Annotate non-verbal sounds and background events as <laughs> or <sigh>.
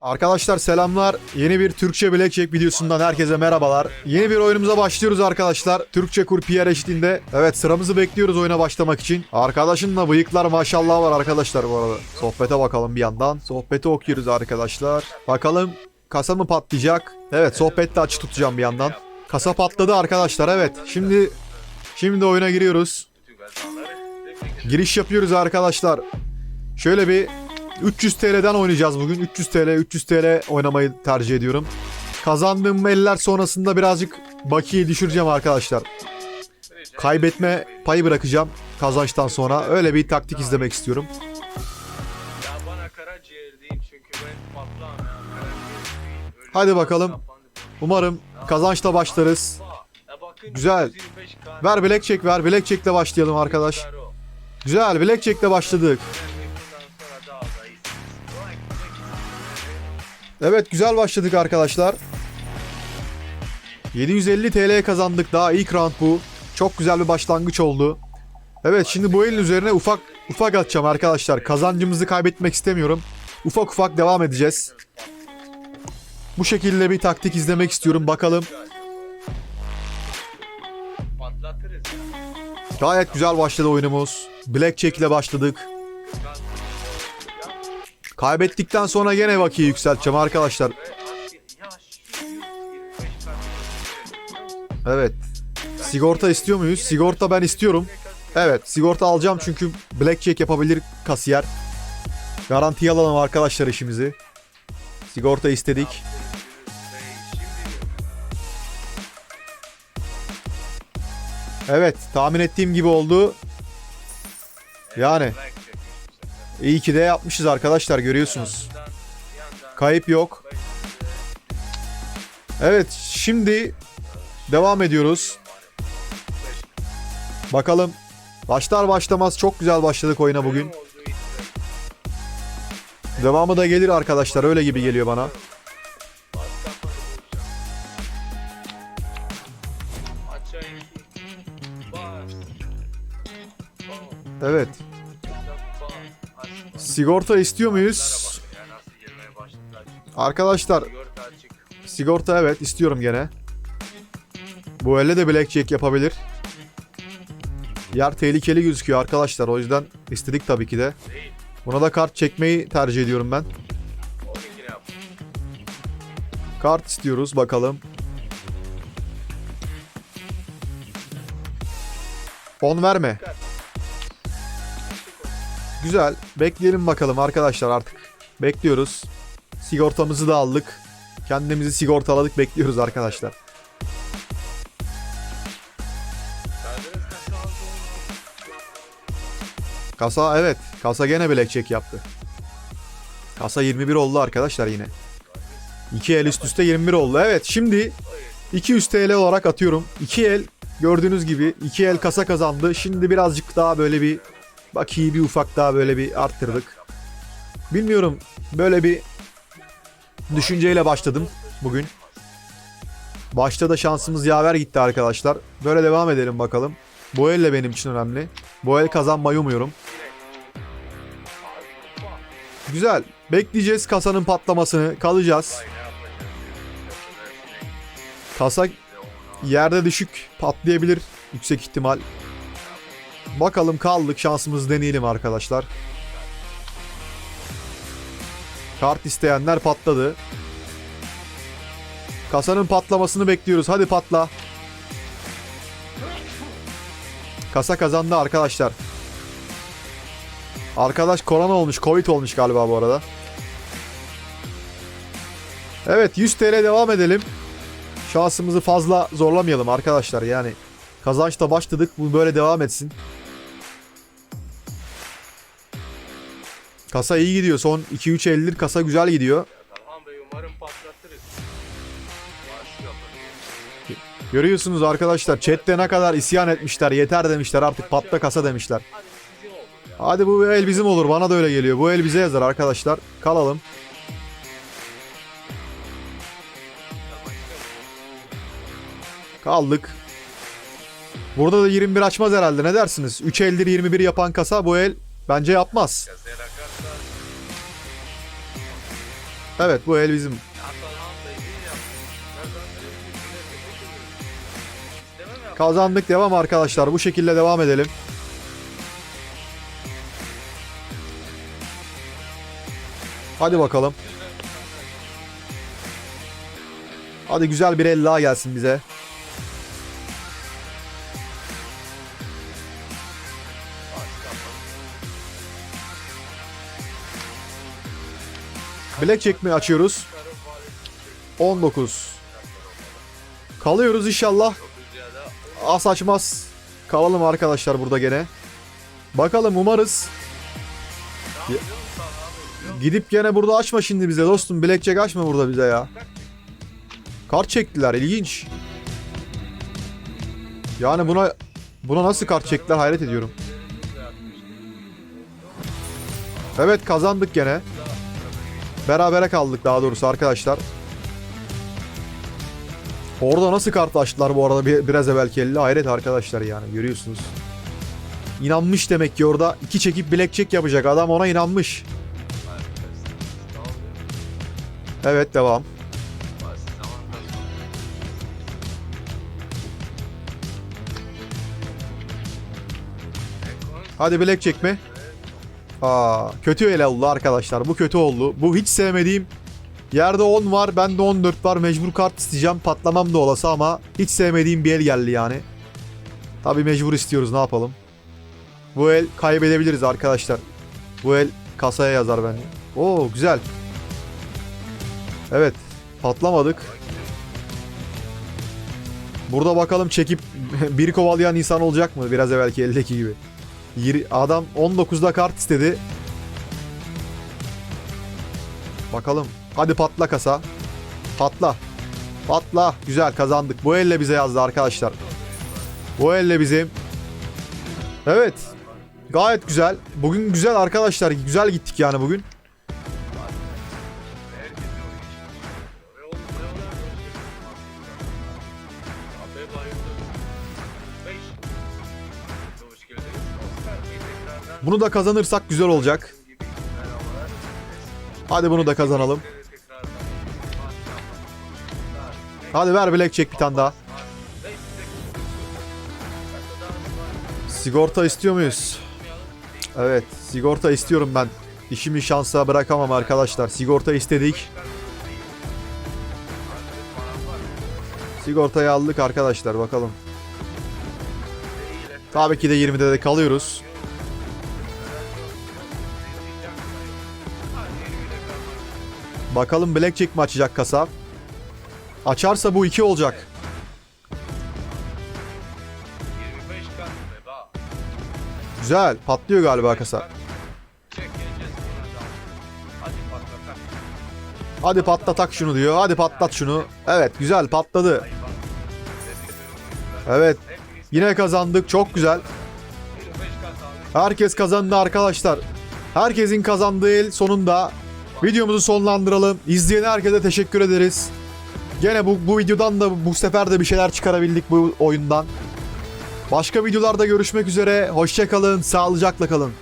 Arkadaşlar selamlar. Yeni bir Türkçe Blackjack videosundan herkese merhabalar. Yeni bir oyunumuza başlıyoruz arkadaşlar. Türkçe kur PR eşliğinde. Evet sıramızı bekliyoruz oyuna başlamak için. Arkadaşınla bıyıklar maşallah var arkadaşlar bu arada. Sohbete bakalım bir yandan. Sohbeti okuyoruz arkadaşlar. Bakalım kasa mı patlayacak? Evet sohbette açı tutacağım bir yandan. Kasa patladı arkadaşlar evet. Şimdi şimdi oyuna giriyoruz. Giriş yapıyoruz arkadaşlar. Şöyle bir 300 TL'den oynayacağız bugün. 300 TL, 300 TL oynamayı tercih ediyorum. Kazandığım eller sonrasında birazcık bakiyi düşüreceğim arkadaşlar. Kaybetme payı bırakacağım kazançtan sonra. Öyle bir taktik izlemek istiyorum. Hadi bakalım. Umarım kazançla başlarız. Güzel. 125 kar- Ver blackjack ver. Blackjack'le başlayalım arkadaş. Güzel blackjack'le başladık. Evet güzel başladık arkadaşlar. 750 TL kazandık daha ilk round bu. Çok güzel bir başlangıç oldu. Evet şimdi bu elin üzerine ufak ufak atacağım arkadaşlar. Kazancımızı kaybetmek istemiyorum. Ufak ufak devam edeceğiz. Bu şekilde bir taktik izlemek istiyorum. Bakalım. Gayet güzel başladı oyunumuz. Blackjack ile başladık. Kaybettikten sonra gene vakiyi yükselteceğim arkadaşlar. Ve artık ya şu 125 kar- Evet. Sigorta istiyor muyuz? Sigorta ben istiyorum. Evet sigorta alacağım çünkü blackjack yapabilir kasiyer. Garantiye alalım arkadaşlar işimizi. Sigorta istedik. Evet tahmin ettiğim gibi oldu. Yani iyi ki de yapmışız arkadaşlar görüyorsunuz. Kayıp yok. Evet şimdi devam ediyoruz. Bakalım. Başlar başlamaz çok güzel başladık oyuna bugün. Devamı da gelir arkadaşlar öyle gibi geliyor bana. Evet. Sigorta istiyor muyuz? Arkadaşlar sigorta evet istiyorum gene. Bu elle de blackjack yapabilir. Yer tehlikeli gözüküyor arkadaşlar o yüzden istedik tabii ki de. Buna da kart çekmeyi tercih ediyorum ben. Kart istiyoruz bakalım. 10 verme. Güzel. Bekleyelim bakalım arkadaşlar artık. Bekliyoruz. Sigortamızı da aldık. Kendimizi sigortaladık bekliyoruz arkadaşlar. Kasa evet. Kasa gene blackjack yaptı. Kasa 21 oldu arkadaşlar yine. 2 el üst üste 21 oldu. Evet şimdi 200 TL olarak atıyorum. 2 el gördüğünüz gibi 2 el kasa kazandı. Şimdi birazcık daha böyle bir bakiyi bir ufak daha böyle bir arttırdık. Bilmiyorum böyle bir düşünceyle başladım bugün. Başta da şansımız yaver gitti arkadaşlar. Böyle devam edelim bakalım. Bu el de benim için önemli. Bu el kazanmayı umuyorum. Güzel. Bekleyeceğiz kasanın patlamasını. Kalacağız. Kasa yerde düşük patlayabilir yüksek ihtimal. Bakalım kaldık şansımızı deneyelim arkadaşlar. Kart isteyenler patladı. Kasanın patlamasını bekliyoruz. Hadi patla. Kasa kazandı arkadaşlar. Arkadaş korona olmuş, covid olmuş galiba bu arada. Evet 100 TL devam edelim. Şansımızı fazla zorlamayalım arkadaşlar yani. Kazançla başladık bu böyle devam etsin. Kasa iyi gidiyor. Son 2-3 eldir kasa güzel gidiyor. Görüyorsunuz arkadaşlar chatte ne kadar isyan etmişler. Yeter demişler artık patla kasa demişler. Hadi bu el bizim olur. Bana da öyle geliyor. Bu el bize yazar arkadaşlar. Kalalım. Kaldık. Burada da 21 açmaz herhalde. Ne dersiniz? 3 eldir 21 yapan kasa bu el bence yapmaz. Evet bu el bizim. Kazandık devam arkadaşlar. Bu şekilde devam edelim. Hadi bakalım. Hadi güzel bir el daha gelsin bize. Blackjack mi açıyoruz? 19. Kalıyoruz inşallah. As açmaz. Kalalım arkadaşlar burada gene. Bakalım umarız. Gidip gene burada açma şimdi bize dostum. Blackjack açma burada bize ya. Kart çektiler ilginç. Yani buna buna nasıl kart çektiler hayret ediyorum. Evet kazandık gene. Berabere kaldık daha doğrusu arkadaşlar. Orada nasıl kart açtılar bu arada bir, biraz evvelki elle hayret arkadaşlar yani görüyorsunuz. İnanmış demek ki orada iki çekip blackjack yapacak adam ona inanmış. Evet devam. Hadi blackjack mi? Aa, kötü el oldu arkadaşlar. Bu kötü oldu. Bu hiç sevmediğim Yerde 10 var, bende 14 var. Mecbur kart isteyeceğim. Patlamam da olası ama hiç sevmediğim bir el geldi yani. Tabii mecbur istiyoruz. Ne yapalım? Bu el kaybedebiliriz arkadaşlar. Bu el kasaya yazar bence. Oo güzel. Evet. Patlamadık. Burada bakalım çekip <laughs> biri kovalayan insan olacak mı? Biraz evvelki eldeki gibi. Yiri- Adam 19'da kart istedi. Bakalım. Hadi patla kasa. Patla. Patla. Güzel kazandık. Bu elle bize yazdı arkadaşlar. Bu elle bizim. Evet. Gayet güzel. Bugün güzel arkadaşlar. Güzel gittik yani bugün. Bunu da kazanırsak güzel olacak. Hadi bunu da kazanalım. Hadi ver blackjack bir tane daha. Sigorta istiyor muyuz? Evet, sigorta istiyorum ben. İşimi şansa bırakamam arkadaşlar. Sigorta istedik. Sigortayı aldık arkadaşlar bakalım. Tabii ki de 20'de de kalıyoruz. Bakalım Blackjack mi açacak kasa? Açarsa bu 2 olacak. 25 kat veba. Güzel. Patlıyor galiba kasa. Çek geleceğiz burada. Hadi patlatak. Şunu diyor. Hadi patlat şunu. Evet güzel patladı. Evet. Yine kazandık. Çok güzel. 25 kat abi. Herkes kazandı arkadaşlar. Herkesin kazandığı el sonunda. Videomuzu sonlandıralım. İzleyen herkese teşekkür ederiz. Gene bu, bu videodan da bu sefer de bir şeyler çıkarabildik bu oyundan. Başka videolarda görüşmek üzere. Hoşçakalın. Sağlıcakla kalın.